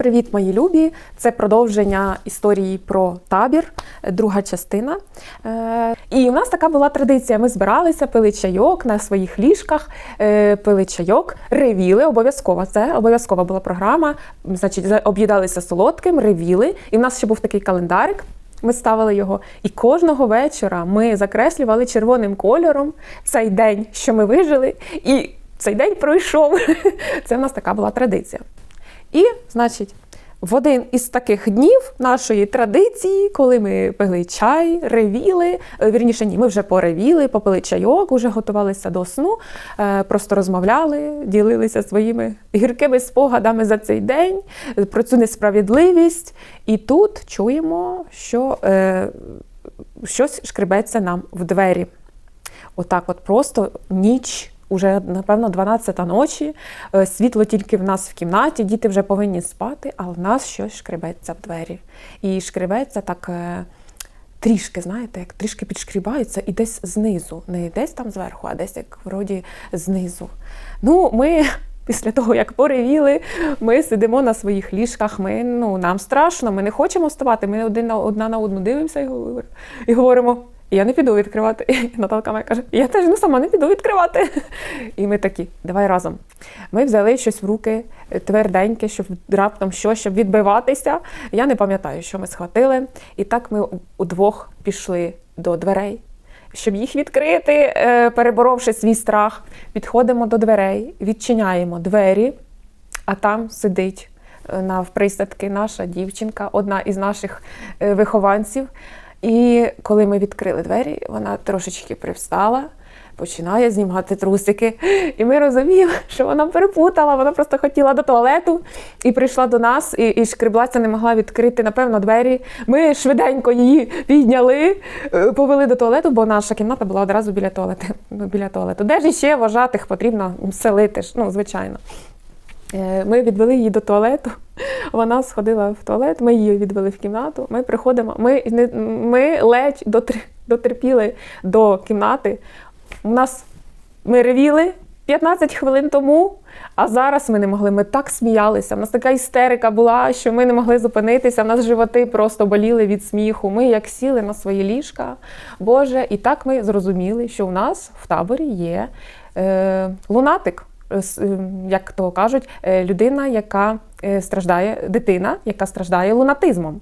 привіт, мої любі! Це продовження історії про табір, друга частина. Е, І в нас така була традиція. Ми збиралися, пили чайок на своїх ліжках, е, пили чайок, ревіли. Обов'язково це обов'язкова була програма. Значить, об'їдалися солодким, ревіли. І в нас ще був такий календарик. Ми ставили його, і кожного вечора ми закреслювали червоним кольором цей день, що ми вижили, і цей день пройшов. Це в нас така була традиція. І, значить, в один із таких днів нашої традиції, коли ми пили чай, ревіли, е, вірніше, ні, ми вже поревіли, попили чайок, уже готувалися до сну, е, просто розмовляли, ділилися своїми гіркими спогадами за цей день, про цю несправедливість. І тут чуємо, що е, щось шкребеться нам в двері. Отак, от просто ніч. Уже, напевно, 12 ночі, е, світло тільки в нас в кімнаті, діти вже повинні спати, а в нас щось шкребеться в двері. І шкребеться так е, трішки, знаєте, як трішки підшкрібається і десь знизу. Не десь там зверху, а десь як вроді знизу. Ну, ми після того, як поревіли, ми сидимо на своїх ліжках, ми, ну, нам страшно, ми не хочемо вставати, ми один на одна на одну дивимося і говоримо. Я не піду відкривати. І Наталка моя каже, я теж ну, сама не піду відкривати. І ми такі, давай разом. Ми взяли щось в руки тверденьке, щоб раптом що, щоб відбиватися. Я не пам'ятаю, що ми схватили. І так ми удвох пішли до дверей. Щоб їх відкрити, е, переборовши свій страх, підходимо до дверей, відчиняємо двері, а там сидить е, навприсядки наша дівчинка, одна із наших е, вихованців. І коли ми відкрили двері, вона трошечки привстала, починає знімати трусики. І ми розуміємо, що вона перепутала. Вона просто хотіла до туалету і прийшла до нас, і, і шкреблася, не могла відкрити, напевно, двері. Ми швиденько її підняли, е, повели до туалету, бо наша кімната була одразу біля туалету. Ну, біля туалету. Де ж ще вважатих потрібно селити ну, звичайно. Е, Ми відвели її до туалету. Вона сходила в туалет, ми її відвели в кімнату. Ми приходимо, ми, ми ледь дотерпіли до кімнати. У нас ми ревіли 15 хвилин тому, а зараз ми не могли. Ми так сміялися. У нас така істерика була, що ми не могли зупинитися. У нас животи просто боліли від сміху. Ми як сіли на свої ліжка. Боже, і так ми зрозуміли, що у нас в таборі є е, лунатик. Е, Як то кажуть, е, людина, яка страждає, дитина, яка страждає лунатизмом,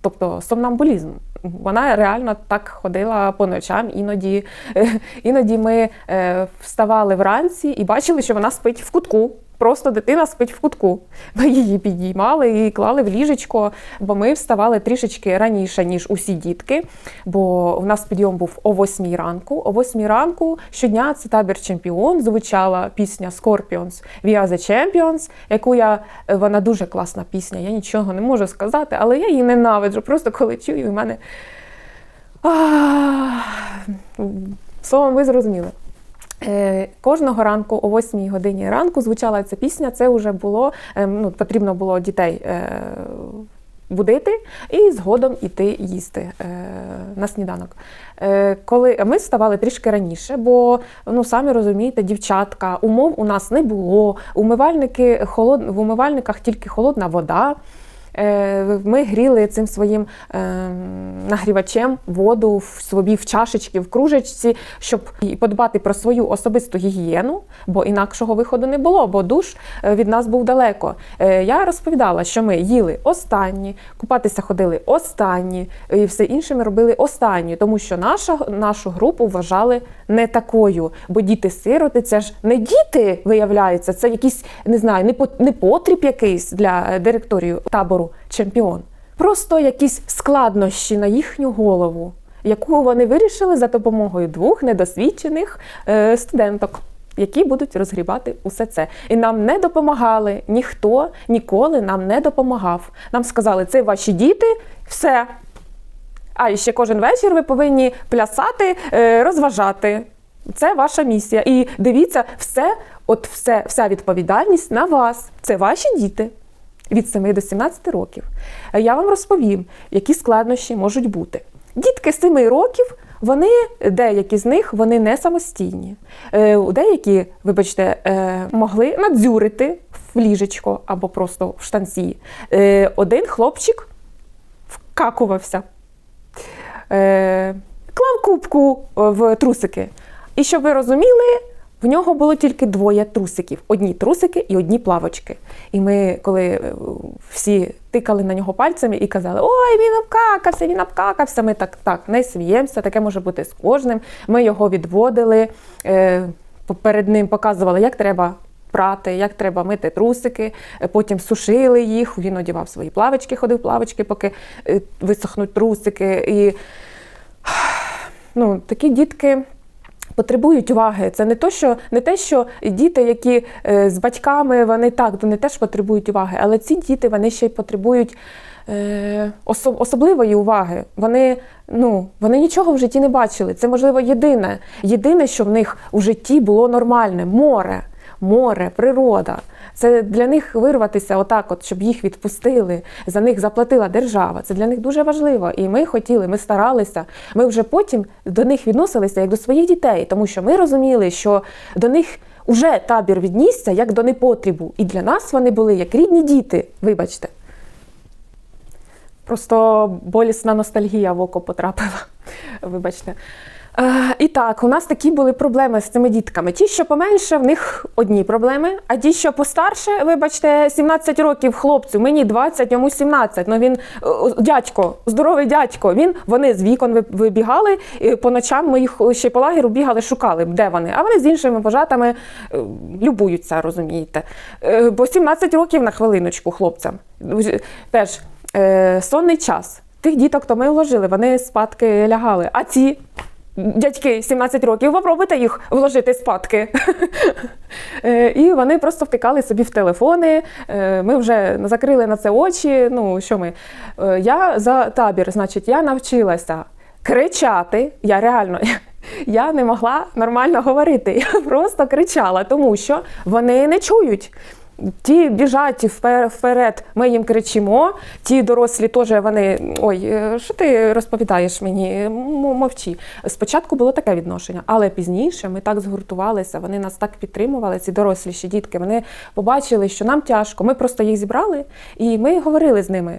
тобто сомнамбулізм. Вона реально так ходила по ночам. Іноді, е, іноді ми е, вставали вранці і бачили, що вона спить в кутку. Просто дитина спить в кутку. Ми її підіймали і клали в ліжечко, бо ми вставали трішечки раніше, ніж усі дітки. Бо в нас підйом був о 8 ранку. О 8 ранку щодня це табір чемпіон. Звучала пісня Scorpions We are the Champions, яку я е, вона дуже класна пісня. Я нічого не можу сказати, але я її ненавиджу. Просто коли чую, і в мене. Словом, ви зрозуміли. Е, Кожного ранку о 8 годині ранку звучала ця пісня. Це вже було е, ну, потрібно було дітей е, будити і згодом іти їсти е, на сніданок. Коли ми вставали трішки раніше, бо ну самі розумієте, дівчатка, умов у нас не було. Умивальники холод... в умивальниках тільки холодна вода. Е, Ми гріли цим своїм е, нагрівачем воду в собі в чашечці, в кружечці, щоб подбати про свою особисту гігієну, бо інакшого виходу не було, бо душ е, від нас був далеко. Я розповідала, що ми їли останні, купатися ходили останні, і все інше ми робили останні, тому що наша, нашу групу вважали не такою. Бо діти-сироти це ж не діти, виявляється, це якийсь, не знаю, непо- непотріб якийсь для е, директорію чемпіон. Просто якісь складнощі на їхню голову, яку вони вирішили за допомогою двох недосвідчених е, студенток. Які будуть розгрібати усе це. І нам не допомагали, ніхто ніколи нам не допомагав. Нам сказали, це ваші діти, все. А і ще кожен вечір ви повинні плясати, е, розважати. Це ваша місія. І дивіться, все, от все, вся відповідальність на вас. Це ваші діти від 7 до 17 років. Я вам розповім, які складнощі можуть бути. Дітки 7 років вони, деякі з них, вони не самостійні. Е, деякі, вибачте, е, могли надзюрити в ліжечко або просто в штанці. Е, один хлопчик вкакувався, клав кубку в трусики. І щоб ви розуміли, в нього було тільки двоє трусиків: одні трусики і одні плавочки. І ми, коли е, всі тикали на нього пальцями і казали: Ой, він обкакався, він обкакався. Ми так, так не сміємося, таке може бути з кожним. Ми його відводили, е, перед ним показували, як треба. Прати, як треба мити трусики, е, потім сушили їх. Він одягав свої плавочки, ходив плавочки, поки висохнуть трусики. І ну, такі дітки потребують уваги. Це не то, що не те, що діти, які е, з батьками, вони так, вони теж потребують уваги, але ці діти вони ще й потребують. е, осо- Особливої уваги. Вони, ну, вони нічого в житті не бачили. Це, можливо, єдине. Єдине, що в них у житті було нормальне море, море, природа. Це для них вирватися отак, от, щоб їх відпустили, за них заплатила держава. Це для них дуже важливо. І ми хотіли, ми старалися. Ми вже потім до них відносилися як до своїх дітей, тому що ми розуміли, що до них вже табір віднісся як до непотрібу. І для нас вони були як рідні діти, вибачте. Просто болісна ностальгія в око потрапила. Вибачте. Е, і так, у нас такі були проблеми з цими дітками. Ті, що поменше, в них одні проблеми, а ті, що постарше, вибачте, 17 років хлопцю, мені 20, йому 17. Ну він е, дядько, здоровий дядько. Він вони з вікон вибігали. І по ночам ми їх ще по лагеру бігали, шукали, де вони. А вони з іншими вожатами е, любуються, розумієте. Бо 17 років на хвилиночку хлопцям. Теж сонний час. Тих діток то ми вложили, вони спадки лягали. А ці дядьки 17 років, попробуйте їх вложити спадки. Е, І вони просто втикали собі в телефони. Е, Ми вже закрили на це очі. Ну, що ми? Е, Я за табір, значить, я навчилася кричати. Я реально. Я не могла нормально говорити. Я просто кричала, тому що вони не чують. Ті біжать впер- вперед, ми їм кричимо. Ті дорослі теж вони. Ой, е, що ти розповідаєш мені? Мовчі. Спочатку було таке відношення, але пізніше ми так згуртувалися, вони нас так підтримували, ці дорослі ще дітки. Вони побачили, що нам тяжко. Ми просто їх зібрали і ми говорили з ними.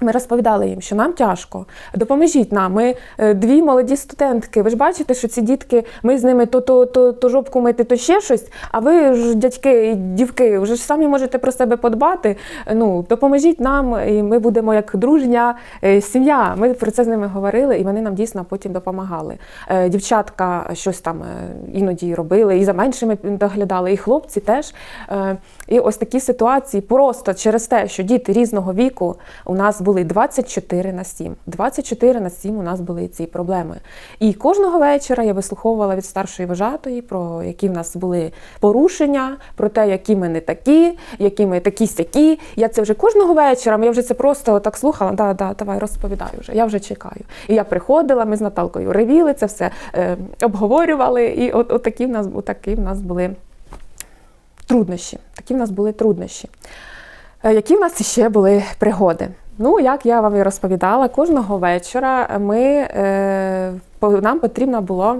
Ми розповідали їм, що нам тяжко. Допоможіть нам. Ми е, дві молоді студентки. Ви ж бачите, що ці дітки, ми з ними то, то, то, то жопку мити, то ще щось. А ви ж, дядьки і дівки, вже ж самі можете про себе подбати. Ну, допоможіть нам, і ми будемо як дружня е, сім'я. Ми про це з ними говорили, і вони нам дійсно потім допомагали. Е, Дівчатка щось там іноді робили, і за меншими доглядали, і хлопці теж. І ось такі ситуації просто через те, що діти різного віку у нас були 24 на 7. 24 на 7 у нас були ці проблеми. І кожного вечора я вислуховувала від старшої вожатої про які в нас були порушення, про те, які ми не такі, які ми такі сякі. Я це вже кожного вечора, я вже це просто так слухала. Да, да, давай розповідай вже. Я вже чекаю. І я приходила, ми з Наталкою ревіли це все, е, обговорювали, і от, от такі в нас, такі в нас були труднощі. Такі в нас були труднощі. Е, Які в нас ще були пригоди? Ну, як я вам і розповідала, кожного вечора ми, е, нам потрібно було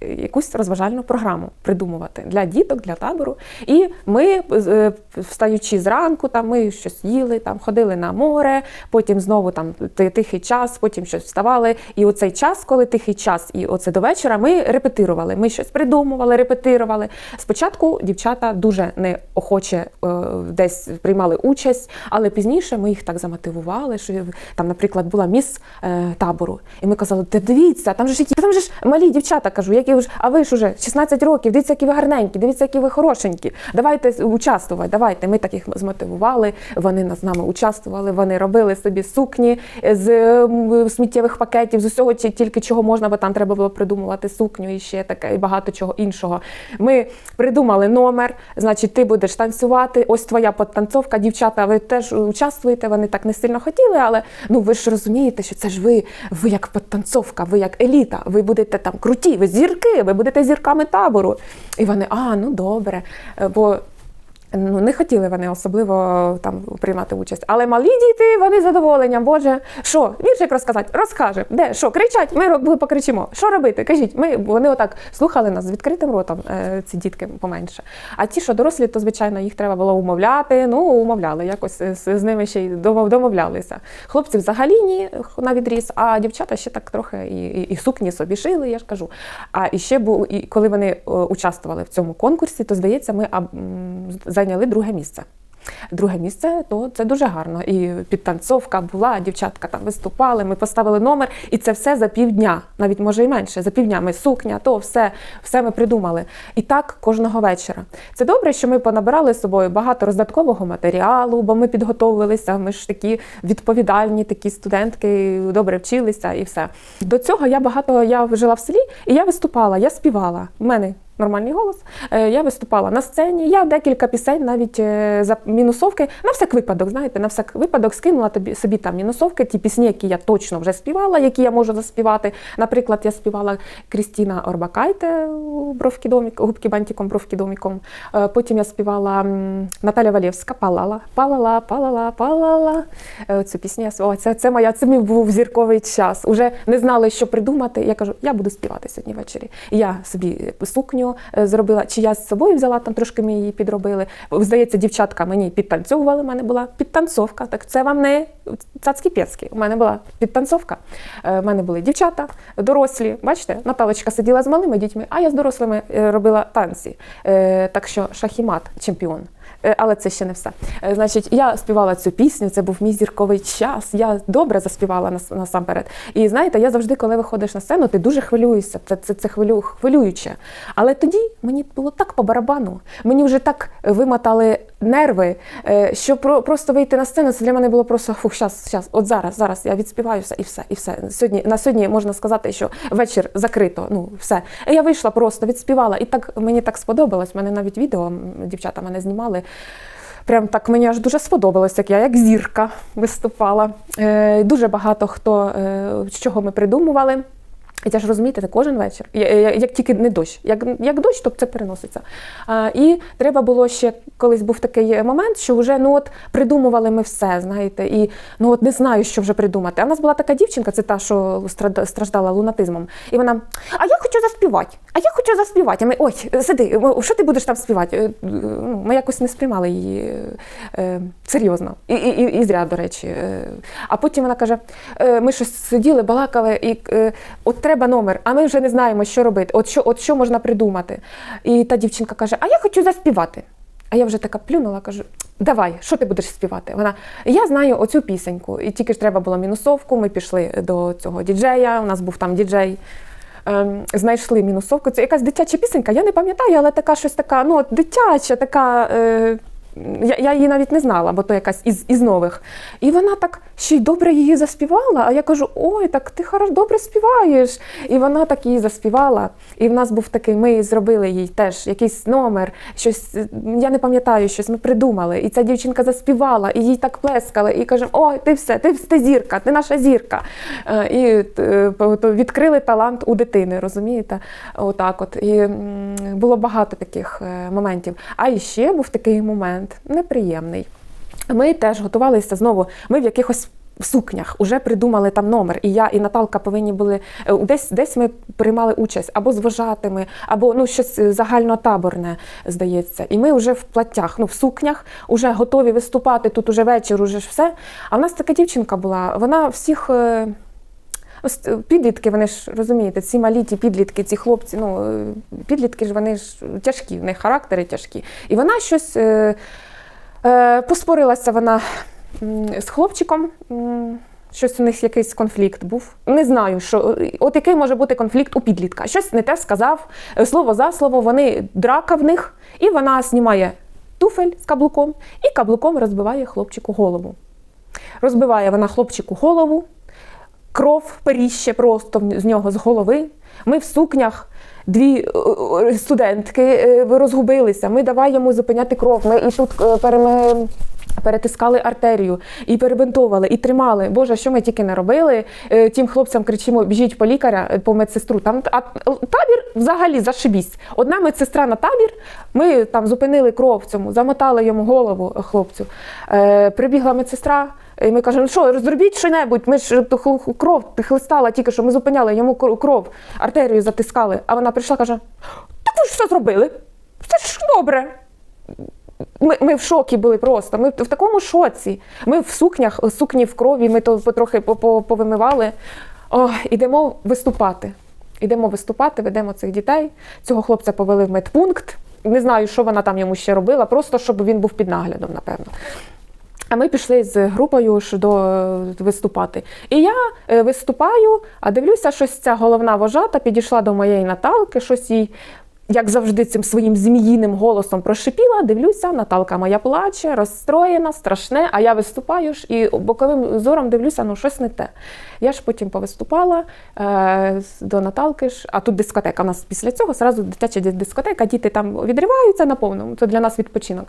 якусь розважальну програму придумувати для діток, для табору. І ми, е, встаючи зранку, там, ми щось їли, там, ходили на море, потім знову там, тихий час, потім щось вставали. І оцей час, коли тихий час, і оце до вечора, ми репетирували. Ми щось придумували, репетирували. Спочатку дівчата дуже неохоче е, десь приймали участь, але пізніше ми їх так замотивували, що там, наприклад, була міс е, табору, і ми казали, ти дивіться, там же ж які там же ж малі дівчата кажу, які ж, а ви ж уже 16 років, дивіться, які ви гарненькі, дивіться, які ви хорошенькі. Давайте участвувати, давайте. Ми так їх змотивували. Вони з нами участвували, вони робили собі сукні з сміттєвих пакетів, з усього ті- тільки чого можна, бо там треба було придумувати сукню і ще таке, і багато чого іншого. Ми придумали номер, значить, ти будеш танцювати. Ось твоя подтанцовка. Дівчата, ви теж участвуєте. Вони так не сильно хотіли, але ну ви ж розумієте, що це ж ви, ви як подтанцовка, ви як еліта, ви будете там круті, ви зірки, ви будете зірками табору. І вони, а, ну добре. Е, Бо Ну, не хотіли вони особливо там приймати участь. Але малі діти, вони з задоволенням, Боже, що, віршик розказати? Розкаже. Де? Що, кричать? Ми покричимо. Що робити? Кажіть, ми вони отак слухали нас з відкритим ротом, е, ці дітки поменше. А ті, що дорослі, то звичайно їх треба було умовляти. Ну, умовляли, якось з, ними ще й домовлялися. Хлопці взагалі ні на відріз, а дівчата ще так трохи і, і, і сукні собі шили, я ж кажу. А ще був, і коли вони е, участвували в цьому конкурсі, то здається, ми а, м, зайняли друге місце. Друге місце, то це дуже гарно. І підтанцовка була, дівчатка там виступали, ми поставили номер, і це все за півдня, навіть може і менше. За півдня ми сукня, то все, все ми придумали. І так кожного вечора. Це добре, що ми понабирали з собою багато роздаткового матеріалу, бо ми підготовилися. Ми ж такі відповідальні, такі студентки, добре вчилися і все. До цього я багато я жила в селі, і я виступала, я співала. У мене нормальний голос. Е, Я виступала на сцені. Я декілька пісень навіть е, за мінусовки на всяк випадок, знаєте, на всяк випадок скинула тобі собі там мінусовки, ті пісні, які я точно вже співала, які я можу заспівати. Наприклад, я співала Крістіна Орбакайте бровки домік, губки бантиком, бровки доміком. Е, Потім я співала Наталя Валєвська Палала, палала, палала, палала. Цю пісню я співала. Це, це моя це мій був зірковий час. Уже не знали, що придумати. Я кажу, я буду співати сьогодні ввечері. Я собі сукню е, зробила, чи я з собою взяла, там трошки ми її підробили. Здається, дівчатка мені підтанцьовували. У мене була підтанцовка. Так це вам не цацькі пєцькі. У мене була підтанцовка. Е, У мене були дівчата, дорослі. Бачите, Наталочка сиділа з малими дітьми, а я з дорослими е, робила танці. Е, Так що шахімат, чемпіон. Е, Але це ще не все. Е, Значить, я співала цю пісню, це був мій зірковий час. Я добре заспівала нас- насамперед. І знаєте, я завжди, коли виходиш на сцену, ти дуже хвилюєшся. Це, це, це хвилю, хвилююче. Але тоді мені було так по барабану. Мені вже так вимотали нерви, е, що про, просто вийти на сцену, це для мене було просто фух, щас, щас, от зараз, зараз я відспіваюся і все, і все. Сьогодні на сьогодні можна сказати, що вечір закрито. Ну все. Я вийшла просто, відспівала, і так мені так сподобалось. Мене навіть відео дівчата мене знімали. Прям так мені аж дуже сподобалось, як я як зірка виступала. Е, дуже багато хто е, з чого ми придумували. І це ж розумієте, це кожен вечір, як тільки не дощ. Як, як дощ, то це переноситься. А, і треба було ще колись був такий момент, що вже ну от придумували ми все, знаєте, і ну от не знаю, що вже придумати. А в нас була така дівчинка, це та, що страждала лунатизмом. І вона: А я хочу заспівати, а я хочу заспівати. А ми ой, сиди, що ти будеш там співати? Е, Ну, ми якось не сприймали її е, серйозно. І, і, і, і зря, до речі. Е, а потім вона каже: е, ми щось сиділи, балакали, і е, от треба номер, а ми вже не знаємо, що робити. От що, от що можна придумати. І та дівчинка каже: А я хочу заспівати. А я вже така плюнула, кажу: давай, що ти будеш співати? Вона, я знаю оцю пісеньку. І тільки ж треба було мінусовку. Ми пішли до цього діджея. У нас був там діджей. Ем, знайшли мінусовку. Це якась дитяча пісенька, я не пам'ятаю, але така щось така, ну, от дитяча, така. Е, я, я її навіть не знала, бо то якась із, із нових. І вона так ще й добре її заспівала. А я кажу: ой, так ти хорошо добре співаєш. І вона так її заспівала. І в нас був такий, ми зробили їй теж якийсь номер, щось, я не пам'ятаю, щось ми придумали. І ця дівчинка заспівала, і їй так плескали, і кажемо, ой, ти все, ти, ти зірка, ти наша зірка. Е, І е, відкрили талант у дитини, розумієте? Отак от. І було багато таких е, моментів. А іще був такий момент неприємний. Ми теж готувалися знову. Ми в якихось сукнях вже придумали там номер. І я, і Наталка повинні були е, десь, десь ми приймали участь або з вожатими, або ну щось загальнотаборне, здається. І ми вже в платтях, ну в сукнях, вже готові виступати. Тут уже вечір, уже ж все. А в нас така дівчинка була, вона всіх. Е, е, підлітки, вони ж розумієте, ці малі ті підлітки, ці хлопці, ну е, підлітки ж вони ж тяжкі, в них характери тяжкі. І вона щось е, е, поспорилася вона з хлопчиком. Щось у них якийсь конфлікт був. Не знаю, що от який може бути конфлікт у підлітка. Щось не те сказав, е, слово за слово, вони драка в них, і вона знімає туфель з каблуком і каблуком розбиває хлопчику голову. Розбиває вона хлопчику голову, кров періще просто з нього з голови. Ми в сукнях. Дві е, е, студентки е, розгубилися. Ми давай йому зупиняти кров. Ми і тут е, Перетискали артерію і перебинтовували, і тримали. Боже, що ми тільки не робили. Тим хлопцям кричимо: біжіть по лікаря, по медсестру. Там а, табір взагалі зашибісь. Одна медсестра на табір. Ми там зупинили кров цьому, замотали йому голову хлопцю. Прибігла медсестра. І ми кажемо, що зробіть що-небудь, ми ж кров хлистала тільки що ми зупиняли йому кров, артерію затискали. А вона прийшла каже: Так ви ж все зробили. Це ж добре. Ми, ми в шокі були просто. Ми в такому шоці. Ми в сукнях, сукні в крові, ми то потрохи по- по- повимивали. О, ідемо виступати. Ідемо виступати, ведемо цих дітей. Цього хлопця повели в медпункт. Не знаю, що вона там йому ще робила, просто щоб він був під наглядом, напевно. А ми пішли з групою до виступати. І я е, виступаю, а дивлюся, щось ця головна вожата підійшла до моєї Наталки, щось їй, як завжди, цим своїм зміїним голосом прошипіла. Дивлюся, Наталка моя плаче, розстроєна, страшне. А я виступаю ж і боковим зором дивлюся, ну щось не те. Я ж потім повиступала е, до Наталки ж, а тут дискотека. У нас після цього зразу дитяча дискотека, діти там відриваються на повному. Це для нас відпочинок.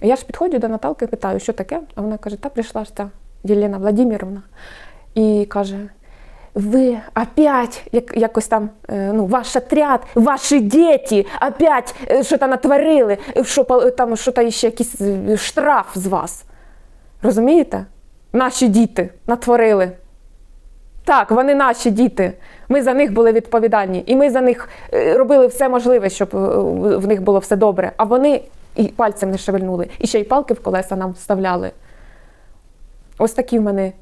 Я ж підходжу до Наталки, питаю, що таке? А вона каже: та прийшла ж ця Єлена Владимировна. І каже: ви опять, як, якось там, е, ну, ваш отряд, ваші діти опять е, що-то натворили, е, що там що-то ще якийсь е, штраф з вас. Розумієте? Наші діти натворили. Так, вони наші діти. Ми за них були відповідальні, і ми за них робили все можливе, щоб в них було все добре. А вони і пальцем не шевельнули, і ще й палки в колеса нам вставляли. Ось такі в мене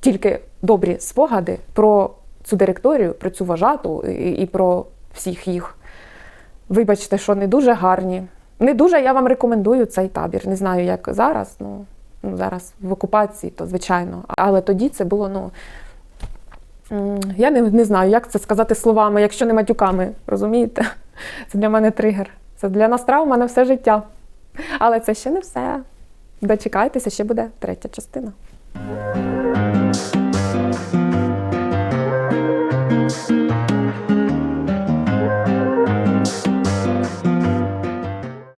тільки добрі спогади про цю директорію, про цю вожату і, про всіх їх. Вибачте, що не дуже гарні. Не дуже я вам рекомендую цей табір. Не знаю, як зараз. Ну, ну зараз в окупації, то звичайно. Але тоді це було, ну. Я не, не знаю, як це сказати словами, якщо не матюками. Розумієте? Це для мене тригер. Це для нас травма на все життя. Але це ще не все. Дочекайтеся, ще буде третя частина.